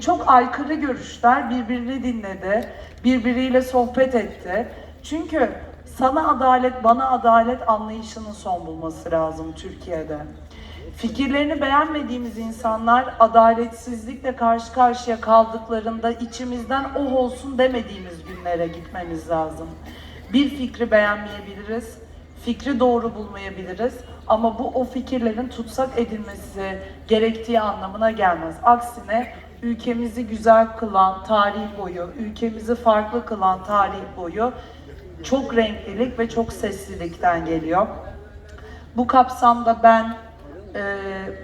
Çok aykırı görüşler birbirini dinledi, birbiriyle sohbet etti. Çünkü sana adalet, bana adalet anlayışının son bulması lazım Türkiye'de. Fikirlerini beğenmediğimiz insanlar adaletsizlikle karşı karşıya kaldıklarında içimizden oh olsun demediğimiz günlere gitmemiz lazım. Bir fikri beğenmeyebiliriz, fikri doğru bulmayabiliriz ama bu o fikirlerin tutsak edilmesi gerektiği anlamına gelmez. Aksine ülkemizi güzel kılan tarih boyu, ülkemizi farklı kılan tarih boyu çok renklilik ve çok seslilikten geliyor. Bu kapsamda ben e,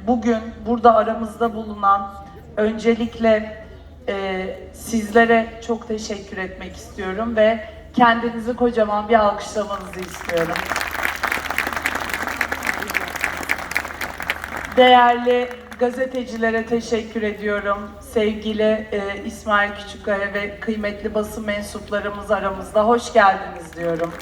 bugün burada aramızda bulunan öncelikle e, sizlere çok teşekkür etmek istiyorum ve kendinizi kocaman bir alkışlamanızı istiyorum. Değerli gazetecilere teşekkür ediyorum. Sevgili e, İsmail Küçükkaya ve kıymetli basın mensuplarımız aramızda hoş geldiniz diyorum.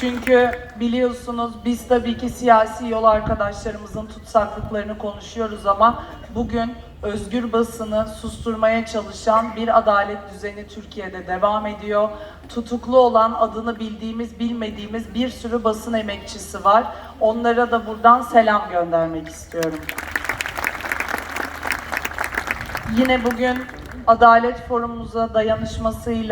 Çünkü biliyorsunuz biz tabii ki siyasi yol arkadaşlarımızın tutsaklıklarını konuşuyoruz ama bugün özgür basını susturmaya çalışan bir adalet düzeni Türkiye'de devam ediyor. Tutuklu olan adını bildiğimiz bilmediğimiz bir sürü basın emekçisi var. Onlara da buradan selam göndermek istiyorum. Yine bugün Adalet Forumumuza dayanışmasıyla